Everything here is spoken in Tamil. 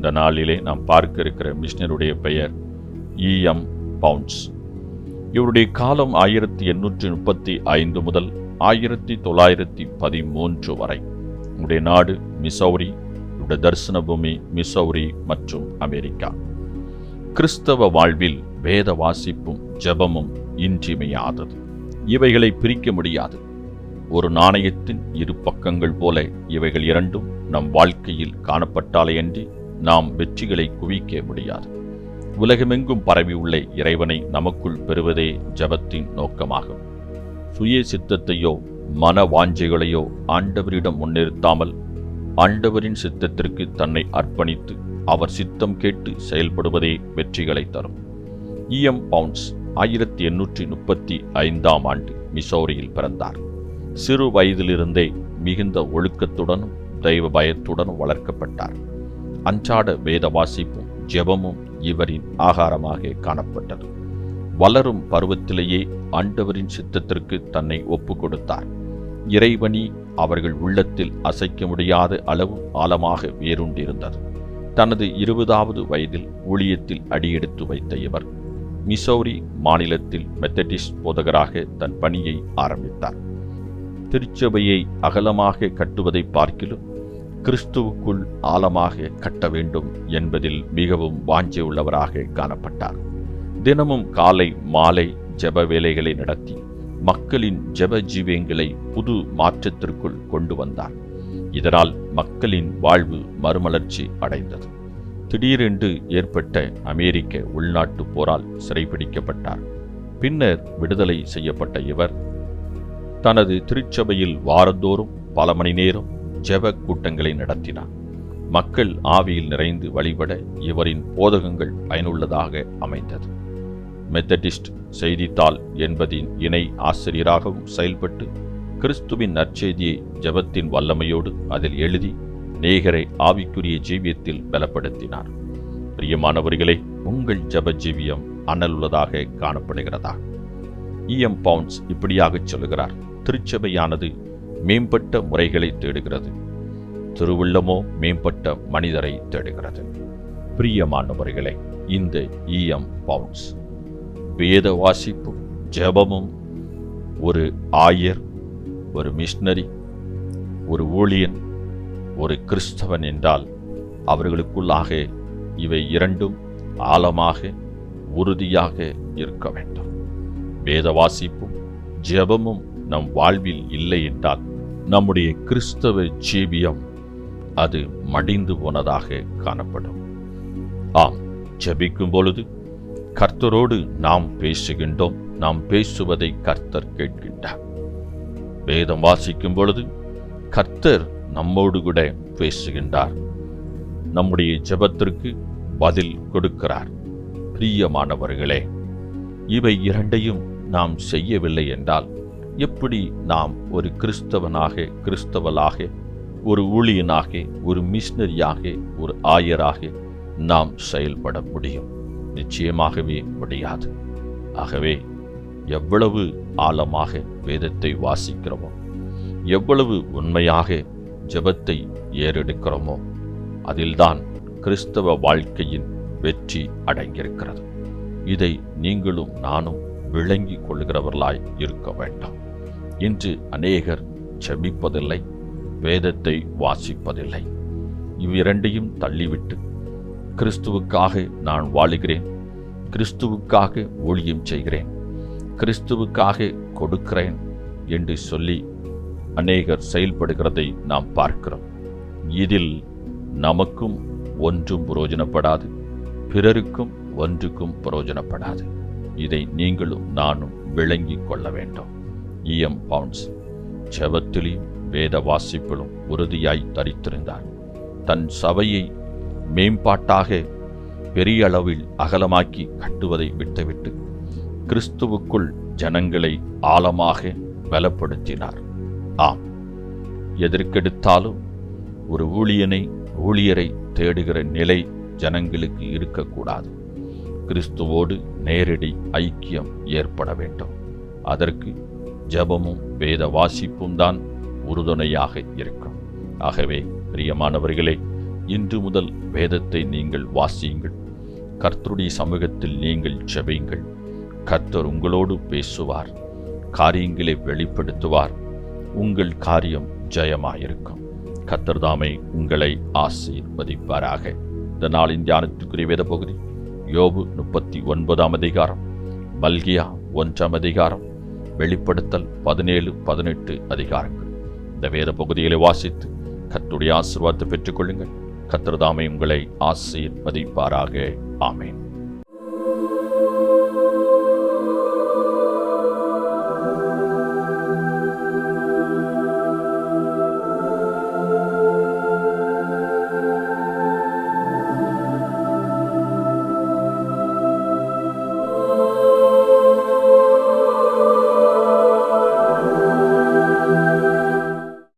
இந்த நாளிலே நாம் பார்க்க இருக்கிற மிஷினருடைய பெயர் இஎம் பவுன்ஸ். இவருடைய காலம் ஆயிரத்தி எண்ணூற்றி முப்பத்தி ஐந்து முதல் ஆயிரத்தி தொள்ளாயிரத்தி பதிமூன்று வரை. இவருடைய நாடு மிசௌரி இவருடைய தரிசன பூமி மிசௌரி மற்றும் அமெரிக்கா. கிறிஸ்தவ வாழ்வில் வேத வாசிப்பும் ஜெபமும் இன்றியமையாதது. இவைகளை பிரிக்க முடியாது. ஒரு நாணயத்தின் இரு பக்கங்கள் போல இவைகள் இரண்டும் நம் வாழ்க்கையில் காணப்பட்டாலேயன்றி நாம் வெற்றிகளை குவிக்க முடியாது. உலகமெங்கும் பரவியுள்ள இறைவனை நமக்குள் பெறுவதே ஜபத்தின் நோக்கமாகும். சுய சித்தத்தையோ மன வாஞ்சைகளையோ ஆண்டவரிடம் முன்னிறுத்தாமல் ஆண்டவரின் சித்தத்திற்கு தன்னை அர்ப்பணித்து அவர் சித்தம் கேட்டு செயல்படுவதே வெற்றிகளை தரும். இஎம் பவுண்ட்ஸ் ஆயிரத்தி எண்ணூற்றி முப்பத்தி ஐந்தாம் ஆண்டு மிசோரியில் பிறந்தார். சிறு வயதிலிருந்தே மிகுந்த ஒழுக்கத்துடனும் தெய்வ பயத்துடனும் வளர்க்கப்பட்டார். அன்றாட வேத வாசிப்பும் ஜெபமும் இவரின் ஆகாரமாக காணப்பட்டது. வளரும் பருவத்திலேயே ஆண்டவரின் சித்தத்திற்கு தன்னை ஒப்பு கொடுத்தார் இறைவனி அவர்கள் உள்ளத்தில் அசைக்க முடியாத அளவு ஆழமாக வேருண்டிருந்தது தனது இருபதாவது வயதில் ஊழியத்தில் அடியெடுத்து வைத்த இவர் மிசௌரி மாநிலத்தில் மெத்தடிஸ்ட் போதகராக தன் பணியை ஆரம்பித்தார். திருச்சபையை அகலமாக கட்டுவதை பார்க்கிலும் கிறிஸ்துவுக்குள் ஆழமாக கட்ட வேண்டும் என்பதில் மிகவும் வாஞ்சியுள்ளவராக காணப்பட்டார். தினமும் காலை மாலை ஜெப வேலைகளை நடத்தி மக்களின் ஜெப ஜீவியங்களை புது மாற்றத்திற்குள் கொண்டு வந்தார். இதனால் மக்களின் வாழ்வு மறுமலர்ச்சி அடைந்தது. திடீரென்று ஏற்பட்ட அமெரிக்க உள்நாட்டு போரால் சிறைபிடிக்கப்பட்டார். பின்னர் விடுதலை செய்யப்பட்ட இவர் தனது திருச்சபையில் வாரந்தோறும் பல மணி நேரம் ஜெப கூட்டங்களை நடத்தினார் மக்கள் ஆவியில் நிறைந்து வழிபட இவரின் போதகங்கள் பயனுள்ளதாக அமைந்தது. மெத்தடிஸ்ட் செய்தித்தாள் என்பதின் இணை ஆசிரியராகவும் செயல்பட்டு கிறிஸ்துவின் நற்செய்தியை ஜெபத்தின் வல்லமையோடு அதில் எழுதி நேகரை ஆவிக்குரிய ஜீவியத்தில் பலப்படுத்தினார். பிரியமானவர்களே உங்கள் ஜெப ஜீவியம் அனலுள்ளதாக காணப்படுகிறதா? இஎம் பவுன்ஸ் இப்படியாகச் சொல்லுகிறார். திருச்சபையானது மேம்பட்ட முறைகளை தேடுகிறது. திருவுள்ளமோ மேம்பட்ட மனிதரை தேடுகிறது. பிரியமானவர்களே இந்த இஎம் பவுண்ட்ஸ் வேத வாசிப்பும் ஜெபமும் ஒரு ஆயர் ஒரு மிஷினரி ஒரு ஊழியன் ஒரு கிறிஸ்தவன் என்றால் அவர்களுக்குள்ளாக இவை இரண்டும் ஆழமாக உறுதியாக இருக்க வேண்டும். வேத வாசிப்பும் ஜெபமும் நம் வாழ்வில் இல்லை என்றால் நம்முடைய கிறிஸ்தவ ஜீவியம் அது மடிந்து போனதாக காணப்படும். ஆம் ஜபிக்கும் பொழுது கர்த்தரோடு நாம் பேசுகின்றோம். நாம் பேசுவதை கர்த்தர் கேட்கின்றார். வேதம் வாசிக்கும் பொழுது கர்த்தர் நம்மோடு கூட பேசுகின்றார். நம்முடைய ஜெபத்திற்கு பதில் கொடுக்கிறார். பிரியமானவர்களே இவை இரண்டையும் நாம் செய்யவில்லை என்றால் எப்படி நாம் ஒரு கிறிஸ்தவனாக கிறிஸ்தவலாக ஒரு ஊழியனாக ஒரு மிஷினரியாக ஒரு ஆயராக நாம் செயல்பட முடியும்? நிச்சயமாகவே முடியாது. ஆகவே எவ்வளவு ஆழமாக வேதத்தை வாசிக்கிறோமோ எவ்வளவு உண்மையாக ஜெபத்தை ஏறெடுக்கிறோமோ அதில்தான் கிறிஸ்தவ வாழ்க்கையின் வெற்றி அடங்கியிருக்கிறது இதை நீங்களும் நானும் விளங்கி கொள்கிறவர்களாய் இருக்க வேண்டும். இன்று அநேகர் செபிப்பதில்லை வேதத்தை வாசிப்பதில்லை. இவ்விரண்டையும் தள்ளிவிட்டு கிறிஸ்துவுக்காக நான் வாழுகிறேன் கிறிஸ்துவுக்காக ஊழியம் செய்கிறேன் கிறிஸ்துவுக்காக கொடுக்கிறேன் என்று சொல்லி அநேகர் செயல்படுகிறதை நாம் பார்க்கிறோம். இதில் நமக்கும் ஒன்றும் புரோஜனப்படாது பிறருக்கும் ஒன்றுக்கும் புரோஜனப்படாது. இதை நீங்களும் நானும் விளங்கிக் கொள்ள வேண்டும். இஎம் பவுன்ஸ் செவத்திலையும் வேத வாசிப்பிலும் உறுதியாய் தரித்திருந்தார். தன் சபையை மேம்பாட்டாக பெரிய அளவில் அகலமாக்கி கட்டுவதை விட்டுவிட்டு கிறிஸ்துவுக்குள் ஜனங்களை ஆழமாக பலப்படுத்தினார். ஆம் எதற்கெடுத்தாலும் ஒரு ஊழியனை ஊழியரை தேடுகிற நிலை ஜனங்களுக்கு இருக்கக்கூடாது. கிறிஸ்துவோடு நேரடி ஐக்கியம் ஏற்பட வேண்டும். அதற்கு ஜெபமும் வேத வாசிப்பும் தான் உறுதுணையாக இருக்கும். ஆகவே பிரியமானவர்களே இன்று முதல் வேதத்தை நீங்கள் வாசியுங்கள். கர்த்தருடைய சமூகத்தில் நீங்கள் ஜெபியுங்கள். கர்த்தர் உங்களோடு பேசுவார். காரியங்களை வெளிப்படுத்துவார். உங்கள் காரியம் ஜெயமாயிருக்கும். கர்த்தர் தாமே உங்களை ஆசீர்வதிப்பாராக. இந்த நாளின் தியானத்துக்குரிய வேத பகுதி யோபு முப்பத்தி ஒன்பதாம் அதிகாரம் மல்கியா ஒன்றாம் அதிகாரம் வெளிப்படுத்தல் பதினேழு பதினெட்டு அதிகாரங்கள். இந்த வேத பகுதிகளை வாசித்து கத்துடைய ஆசீர்வாதத்தை பெற்றுக்கொள்ளுங்கள். கத்திரதாமை உங்களை ஆசீர்வதிப்பாராக. ஆமேன்.